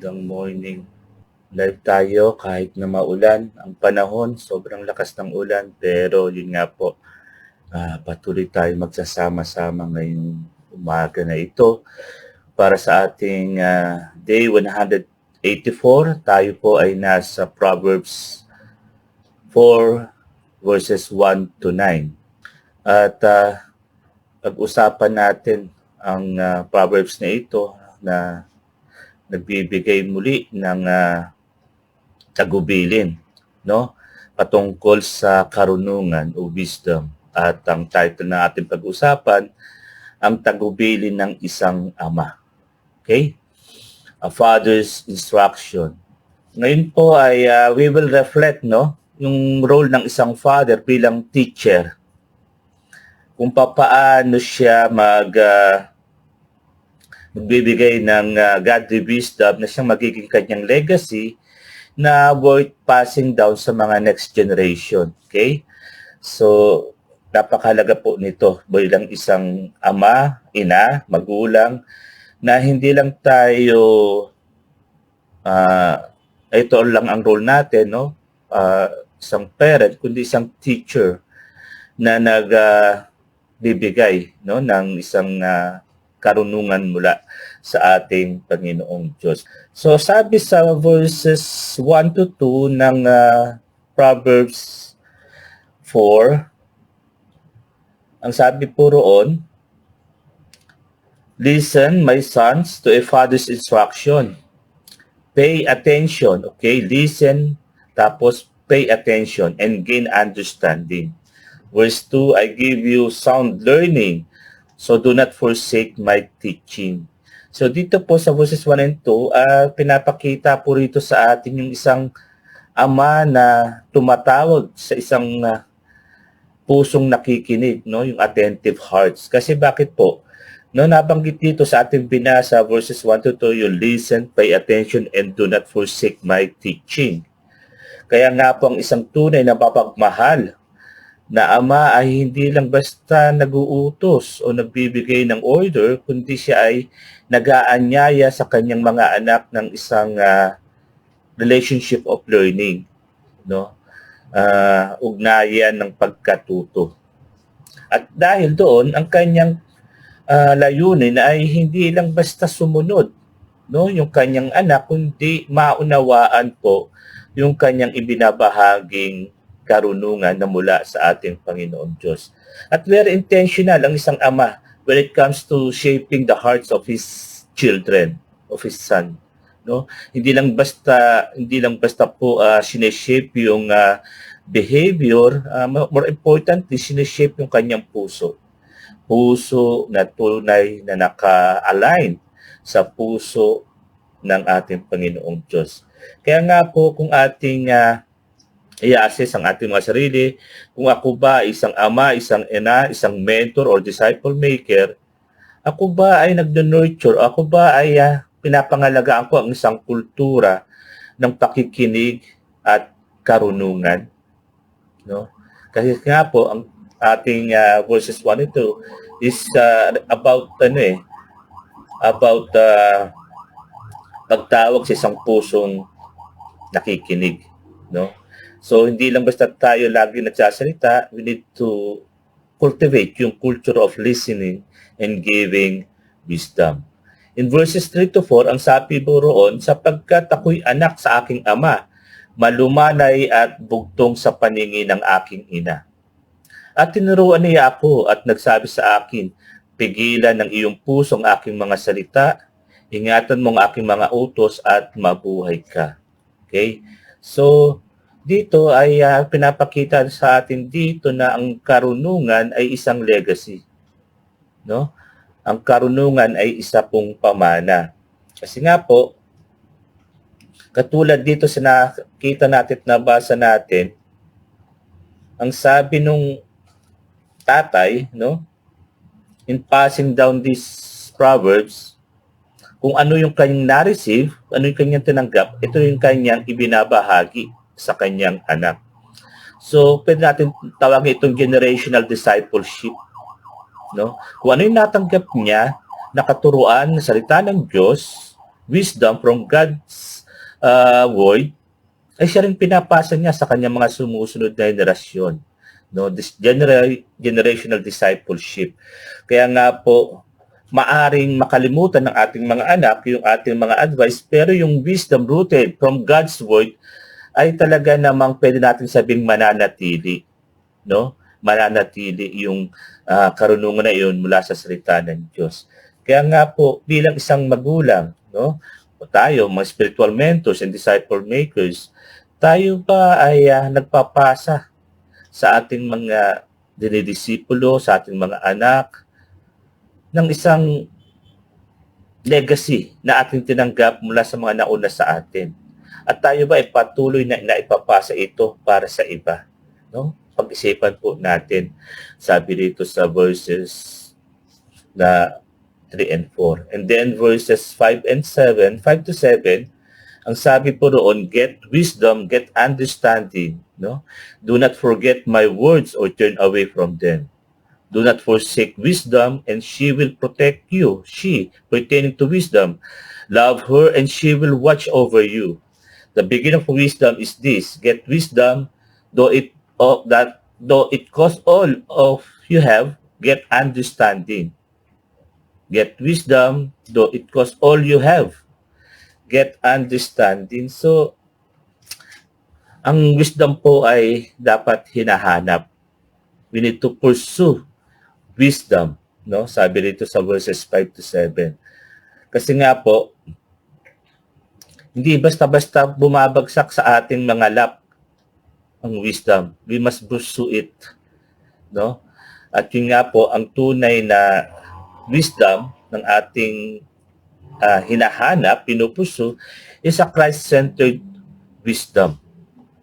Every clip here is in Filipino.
Magandang morning. Live tayo kahit na maulan ang panahon, sobrang lakas ng ulan, pero yun nga po, ah, patuloy tayo magsasama-sama ngayong umaga na ito para sa ating ah, day 184. Tayo po ay nasa Proverbs 4 verses 1 to 9. At ah, pag-usapan natin ang ah, Proverbs na ito na nagbibigay muli ng ah, tagubilin, no? Patungkol sa karunungan o wisdom. At ang title ng ating pag-usapan, ang tagubilin ng isang ama. Okay? A father's instruction. Ngayon po ay ah, we will reflect, no? Yung role ng isang father bilang teacher. Kung papaano siya mag ah, magbibigay ng uh, godly wisdom na siyang magiging kanyang legacy na worth passing down sa mga next generation. Okay? So, napakalaga po nito bilang isang ama, ina, magulang, na hindi lang tayo, uh, ito lang ang role natin, no? Uh, isang parent, kundi isang teacher na nag uh, no ng isang uh, karunungan mula sa ating Panginoong Diyos. So sabi sa verses 1 to 2 ng uh, Proverbs 4, ang sabi po roon, Listen, my sons, to a father's instruction. Pay attention, okay? Listen, tapos pay attention and gain understanding. Verse 2, I give you sound learning So do not forsake my teaching. So dito po sa verses 1 and 2, uh, pinapakita po rito sa atin yung isang ama na tumatawag sa isang uh, pusong nakikinig, no, yung attentive hearts. Kasi bakit po? No, nabanggit dito sa ating binasa verses 1 to 2, you listen, pay attention, and do not forsake my teaching. Kaya nga po ang isang tunay na papagmahal na ama ay hindi lang basta naguutos o nagbibigay ng order, kundi siya ay nag-aanyaya sa kanyang mga anak ng isang uh, relationship of learning, no? Uh, ugnayan ng pagkatuto. At dahil doon, ang kanyang uh, layunin ay hindi lang basta sumunod, no? Yung kanyang anak, kundi maunawaan po yung kanyang ibinabahaging karunungan na mula sa ating Panginoong Diyos. At very intentional ang isang ama when it comes to shaping the hearts of his children, of his son. No? Hindi lang basta hindi lang basta po uh, sineshape yung uh, behavior, uh, more importantly, sineshape yung kanyang puso. Puso na tunay na naka-align sa puso ng ating Panginoong Diyos. Kaya nga po kung ating uh, i-assess ang ating mga sarili. Kung ako ba isang ama, isang ina, isang mentor or disciple maker, ako ba ay nagdo-nurture, ako ba ay uh, pinapangalagaan ko ang isang kultura ng pakikinig at karunungan. No? Kasi nga po, ang ating uh, verses 1 and 2 is uh, about ano eh, about uh, pagtawag sa isang pusong nakikinig. No? So, hindi lang basta tayo lagi nagsasalita, we need to cultivate yung culture of listening and giving wisdom. In verses 3 to 4, ang sabi mo roon, sapagkat ako'y anak sa aking ama, malumanay at bugtong sa paningin ng aking ina. At tinuruan niya ako at nagsabi sa akin, pigilan ng iyong puso ang aking mga salita, ingatan mo ang aking mga utos at mabuhay ka. Okay? So, dito ay uh, pinapakita sa atin dito na ang karunungan ay isang legacy. No? Ang karunungan ay isa pong pamana. Kasi nga po, katulad dito sa nakita natin at nabasa natin, ang sabi nung tatay, no, in passing down these proverbs, kung ano yung kanyang na-receive, ano yung kanyang tinanggap, ito yung kanyang ibinabahagi sa kanyang anak. So, pwede natin tawagin itong generational discipleship. No? Kung ano yung natanggap niya, nakaturuan, salita ng Diyos, wisdom from God's uh, word, ay siya rin pinapasa niya sa kanyang mga sumusunod na henerasyon. No, this genera- generational discipleship. Kaya nga po, maaring makalimutan ng ating mga anak yung ating mga advice, pero yung wisdom rooted from God's word ay talaga namang pwede natin sabing mananatili. No? Mananatili yung uh, karunungan na iyon mula sa salita ng Diyos. Kaya nga po, bilang isang magulang, no? o tayo, mga spiritual mentors and disciple makers, tayo ba ay uh, nagpapasa sa ating mga dinidisipulo, sa ating mga anak, ng isang legacy na ating tinanggap mula sa mga nauna sa atin. At tayo ba ay patuloy na naipapasa ito para sa iba? No? Pag-isipan po natin, sabi dito sa verses na 3 and 4. And then verses 5 and 7, 5 to 7, ang sabi po roon, get wisdom, get understanding. No? Do not forget my words or turn away from them. Do not forsake wisdom, and she will protect you. She, pertaining to wisdom, love her, and she will watch over you. The beginning of wisdom is this: get wisdom, though it oh, that though it costs all of you have, get understanding. Get wisdom, though it costs all you have, get understanding. So, ang wisdom po ay dapat hinahanap. We need to pursue wisdom, no? Sabi dito sa verses 5 to 7. Kasi nga po, hindi basta-basta bumabagsak sa ating mga lap ang wisdom. We must pursue it. No? At yun nga po, ang tunay na wisdom ng ating uh, hinahanap, pinupuso, is a Christ-centered wisdom.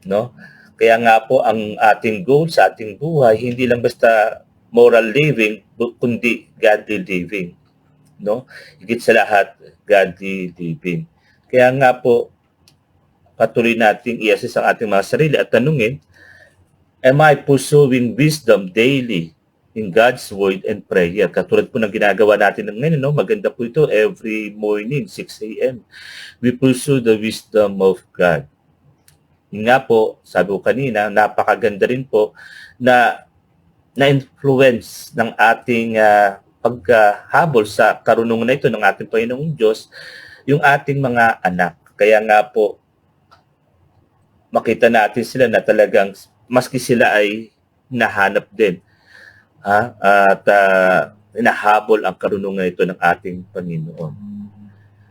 No? Kaya nga po, ang ating goal sa ating buhay, hindi lang basta moral living, kundi godly living. No? Higit sa lahat, godly living. Kaya nga po, patuloy nating i-assess ang ating mga sarili at tanungin, am I pursuing wisdom daily in God's word and prayer? Katulad po ng ginagawa natin ngayon, no? maganda po ito every morning, 6 a.m. We pursue the wisdom of God. Yung nga po, sabi ko kanina, napakaganda rin po na na-influence ng ating uh, pagkahabol sa karunungan na ito ng ating Panginoong Diyos yung ating mga anak. Kaya nga po, makita natin sila na talagang maski sila ay nahanap din ha? at uh, nahabol ang karunungan ito ng ating Panginoon.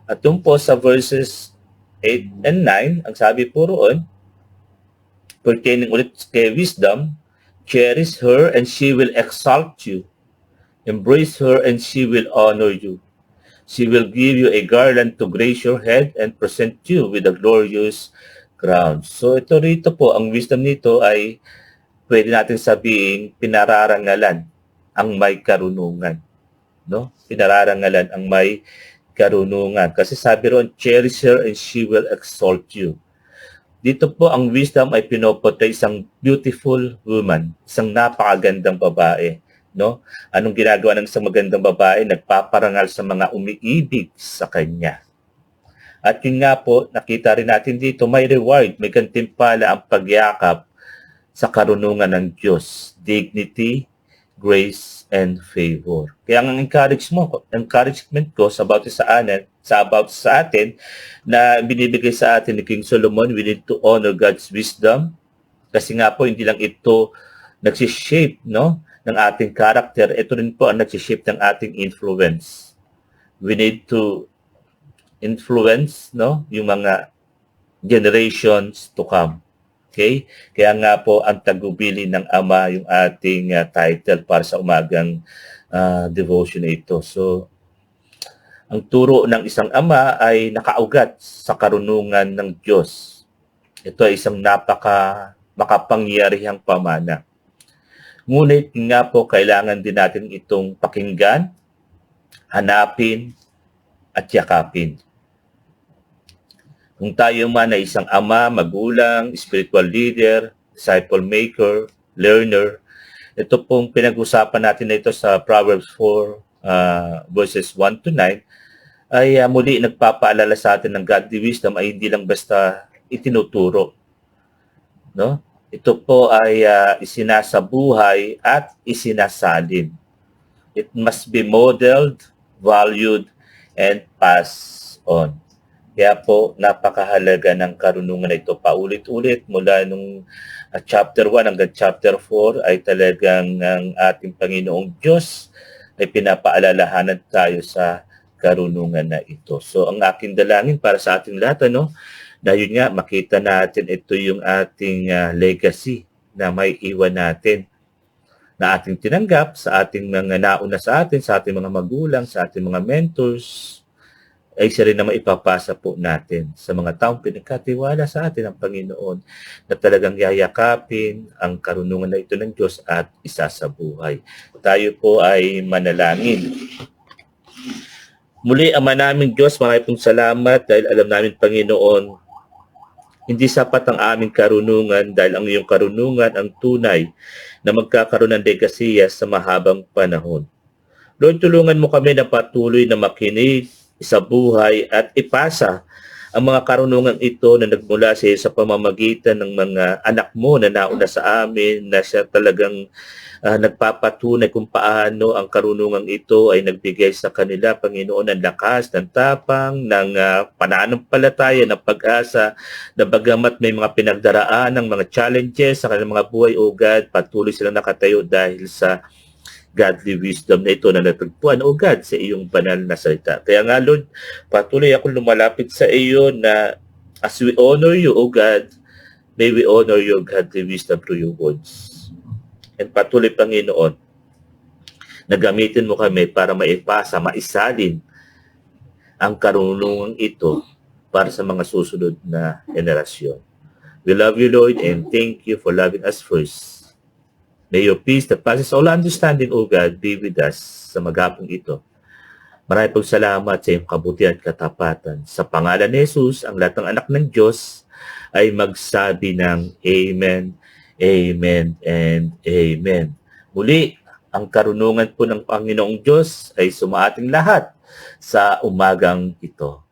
At yung po sa verses 8 and 9, ang sabi po roon, pertaining ulit kay wisdom, cherish her and she will exalt you. Embrace her and she will honor you. She will give you a garland to grace your head and present you with a glorious crown. So ito rito po, ang wisdom nito ay pwede natin sabihin pinararangalan ang may karunungan. No? Pinararangalan ang may karunungan. Kasi sabi ron, cherish her and she will exalt you. Dito po ang wisdom ay pinoportray isang beautiful woman, isang napakagandang babae no? Anong ginagawa ng isang magandang babae? Nagpaparangal sa mga umiibig sa kanya. At yun nga po, nakita rin natin dito, may reward, may gantimpala ang pagyakap sa karunungan ng Diyos. Dignity, grace, and favor. Kaya ang encouragement ko, encouragement ko sa about sa atin, sa about sa atin na binibigay sa atin ni King Solomon, we need to honor God's wisdom. Kasi nga po, hindi lang ito nagsishape, no? Ng ating character, ito rin po ang nag-shape ng ating influence. We need to influence no yung mga generations to come. Okay? Kaya nga po ang tagubili ng Ama yung ating uh, title para sa umagang uh, devotion na ito. So, ang turo ng isang ama ay nakaugat sa karunungan ng Diyos. Ito ay isang napaka makapangyarihang pamana. Ngunit nga po, kailangan din natin itong pakinggan, hanapin, at yakapin. Kung tayo man ay isang ama, magulang, spiritual leader, disciple maker, learner, ito pong pinag-usapan natin ito sa Proverbs 4 uh, verses 1 to 9, ay ah, muli nagpapaalala sa atin ng godly wisdom ay hindi lang basta itinuturo. No? Ito po ay ah, isinasabuhay at isinasalin. It must be modeled, valued, and passed on. Kaya po, napakahalaga ng karunungan na ito. Paulit-ulit mula nung ah, chapter 1 hanggang chapter 4 ay talagang ang ating Panginoong Diyos ay pinapaalalahanan tayo sa karunungan na ito. So, ang aking dalangin para sa ating lahat, ano, dahil nga makita natin ito yung ating ah, legacy na may iwan natin na ating tinanggap sa ating mga nauna sa atin, sa ating mga magulang, sa ating mga mentors, ay isa rin na maipapasa po natin sa mga taong pinagkatiwala sa atin ng Panginoon na talagang yayakapin ang karunungan na ito ng Diyos at isasabuhay. Tayo po ay manalangin. Muli, Ama namin Diyos, marami pong salamat dahil alam namin, Panginoon, hindi sapat ang aming karunungan dahil ang iyong karunungan ang tunay na magkakaroon ng legasiya sa mahabang panahon. Lord, tulungan mo kami na patuloy na makinig, isabuhay at ipasa ang mga karunungan ito na nagmula sa iyo sa pamamagitan ng mga anak mo na nauna sa amin na siya talagang ah, nagpapatunay kung paano ang karunungan ito ay nagbigay sa kanila, Panginoon, ng lakas, ng tapang, ng uh, pananampalataya, ng pag-asa, na bagamat may mga pinagdaraan ng mga challenges sa kanilang mga buhay, O God, patuloy silang nakatayo dahil sa godly wisdom na ito na natagpuan, O God, sa iyong banal na salita. Kaya nga, Lord, patuloy akong lumalapit sa iyo na as we honor you, O God, may we honor your godly wisdom through your words. And patuloy, Panginoon, na gamitin mo kami para maipasa, maisalin ang karunungan ito para sa mga susunod na henerasyon. We love you, Lord, and thank you for loving us first. May your peace that passes all understanding, O God, be with us sa magapong ito. Maraming pong salamat sa iyong kabutihan at katapatan. Sa pangalan ni Jesus, ang lahat ng anak ng Diyos ay magsabi ng Amen, Amen, and Amen. Muli, ang karunungan po ng Panginoong Diyos ay sumaating lahat sa umagang ito.